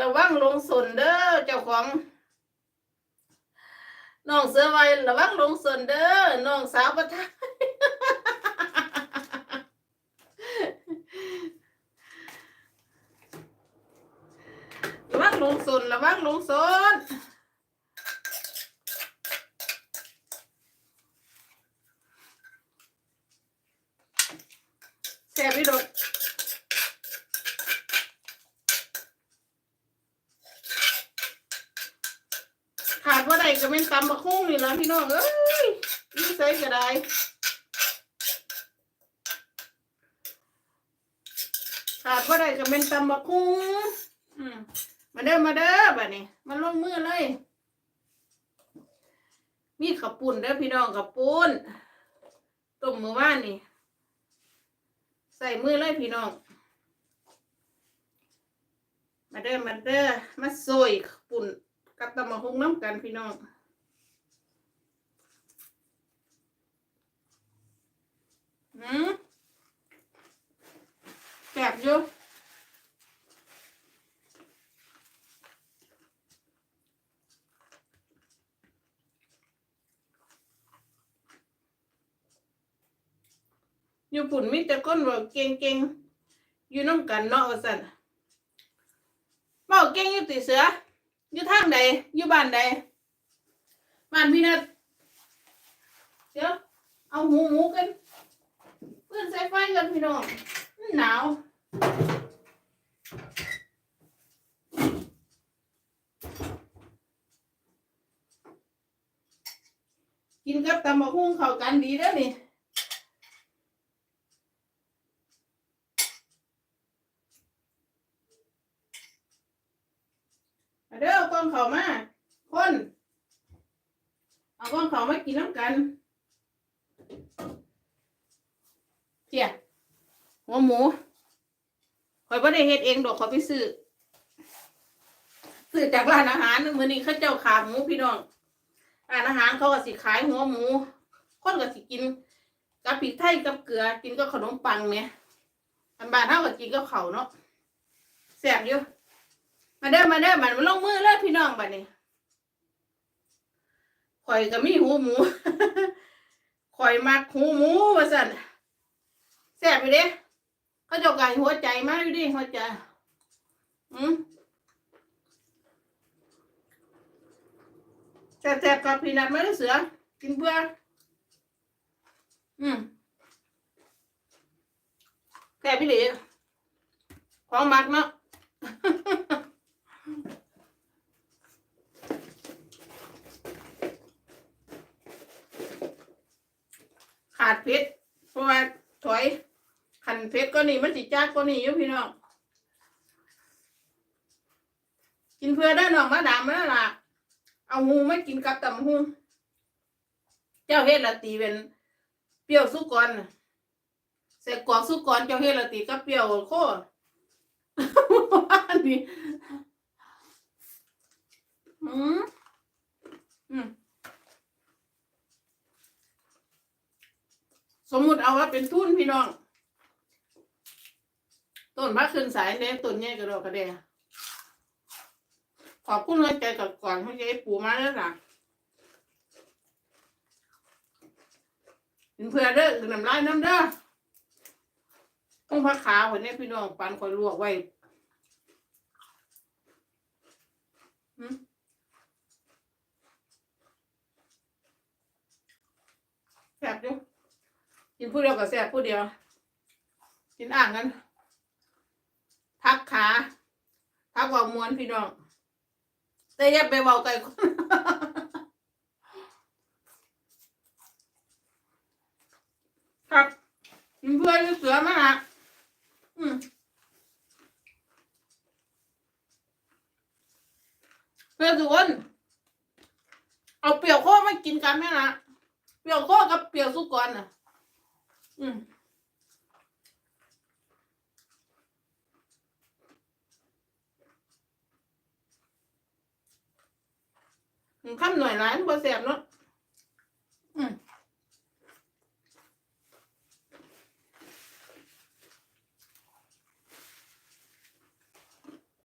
ระวังลงสนเด้อเจ้าของน้องเสือไว้ระวังลงสนเด้อน้องสาวประทานระวังลงสนระวังลงสนแซ่บพี่ดกขาด ว่าใดก็เป็นตำบักหุ่งนี่ละพี่น้องเอ้ยนี่ใส่ก็ได้ขาดว่าใดก็เป็นตำบักหุ่งอืมมาเด้อมาเด้อบัดนี้มาลงมือเลย มีขับปุ่นเด้อพี่น้องขับปุ่นต้มมือว่านนี่ ใส่มือเลยพี่น้อง มาเด้อมาเด้อมาซอยปุ่น กับตำมะฮุงน้ำกันพี่น้องหืมแสบอยู่อยู่ปุ่นมีแต่คนบอกเก่งๆอยู่น้ำกันเนาะว่าซั่นเว้าเก่งอยู่ติเสือ อยู่ทางใดอยู่บ้านใดบ้านพี่นัดเดี๋ยวเอาหูหมูกันเพื่อนใส่ไฟกันพี่น้องมันหนาวกินกับตำบักหุ่งเข้ากันดีเด้อนี่ เด้อเอากล้องเขามาคนเอาก้องเขามากินน้ำกันเจียหัวหมูคอยบ่ได้เฮ็ดเองดอกขอยไปซื้อซื้อจากร้านอาหารมื้อนี้เขาเจ้าขาหมูพี่น้องร้านอาหารเขาก็สิขายหัวหมู คนก็สิกินกับพริกไทยกับเกลือ กินกับขนมปังเนี่ยอันบานเฮาก็กินกับข้าเนาะแซ่บอยู่ มาเด้อมาเด้อมันลงมือเลยพี่น้องบัดนี้ข่อยก็มีหูหมูข่อยมักหูหมูว่าสั่นแซ่บอยู่เด้เขาจกไก่หัวใจมากอยู่ดิหัวใจอืมแซ่บๆกับพี่นัดไม่ได้เสือ กินเพื่ออืมแซ่บพี่หลีของมักเนาะ ขาดเพชรเพราะว่าถอยขันเพชรก็นี่มันสิจ้ากก็นี่อยู่พี่น้องกินเพื่อได้น้องมาดามแล้วล่ะ เอาหูไม่กินกับตำหูเจ้าเฮ็ดละตีเป็นเปรี้ยวสุกรน่ะใส่กอกสุกรเจ้าเฮ็ดละตีกับเปรี้ยวโคตรว่านี่อืมอืม สมมุติเอาว่าเป็นทุนพี่น้อง ต้นมะขึ้นสายเน้ต้นใหญ่กระโดดกระเดะขอบคุณเลยใจกับก่อนเขาจะให้ปูมาแล้วล่ะเป็นเพื่อเด้อคือน้ำลายน้ำเด้อต้องพักขาคนนี้พี่น้องปันคอยลวกไว้หืมแซ่บอยู่ กินผู้เดียวกับแซ่บผู้เดียว กินอ่างกันพักขาพักเบามวนพี่น้องแต่อย่าไปเบาไกลคนครับกินเพื่อนเสือมาฮะอืมเพื่อนทุกคนเอาเปรี้ยวโค้มากินกันไหมนะเปรี้ยวโค้กับเปรี้ยวสุกรน่ะ อืมข้ามหน่อยร้านบ่แสบเนาะ